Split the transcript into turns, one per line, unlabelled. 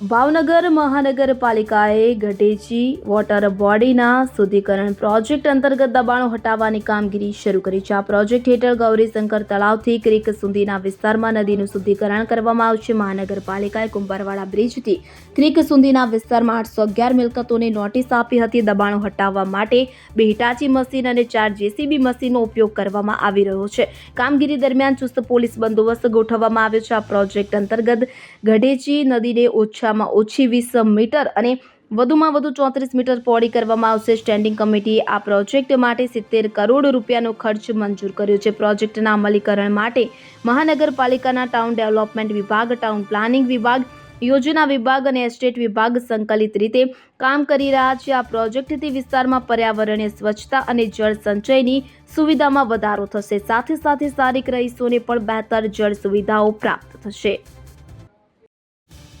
ભાવનગર મહાનગરપાલિકાએ ગઢેચી વોટર બોડીના શુદ્ધિકરણ પ્રોજેક્ટ અંતર્ગત દબાણો હટાવવાની કામગીરી શરૂ કરી છે. આ પ્રોજેક્ટ હેઠળ ગૌરીશંકર તળાવથી ક્રીક સુધીના વિસ્તારમાં નદીનું શુદ્ધિકરણ કરવામાં આવશે. મહાનગરપાલિકાએ કુંભારવાડા બ્રિજથી ક્રિક સુધીના વિસ્તારમાં આઠસો અગિયાર મિલકતોને નોટિસ આપી હતી. દબાણો હટાવવા માટે બે હિટાચી મશીન અને ચાર જેસીબી મશીનનો ઉપયોગ કરવામાં આવી રહ્યો છે. કામગીરી દરમિયાન ચુસ્ત પોલીસ બંદોબસ્ત ગોઠવવામાં આવ્યો છે. આ પ્રોજેક્ટ અંતર્ગત ગઢેચી નદીને ઓછામાં ઓછી વીસ મીટર અને વધુમાં વધુ ચોત્રીસ મીટર પહોળી કરવામાં આવશે. સ્ટેન્ડિંગ કમિટીએ આ પ્રોજેક્ટ માટે સિત્તેર કરોડ રૂપિયાનો ખર્ચ મંજૂર કર્યો છે. પ્રોજેક્ટના અમલીકરણ માટે મહાનગરપાલિકાના ટાઉન ડેવલપમેન્ટ વિભાગ, ટાઉન પ્લાનિંગ વિભાગ, યોજના વિભાગ અને એસ્ટેટ વિભાગ સંકલિત રીતે કામ કરી રહ્યા છે. આ પ્રોજેક્ટથી વિસ્તારમાં પર્યાવરણીય સ્વચ્છતા અને જળ સંચયની સુવિધામાં વધારો થશે. સાથે સાથે સ્થાનિક રહીશોને પણ બહેતર જળ સુવિધાઓ પ્રાપ્ત થશે.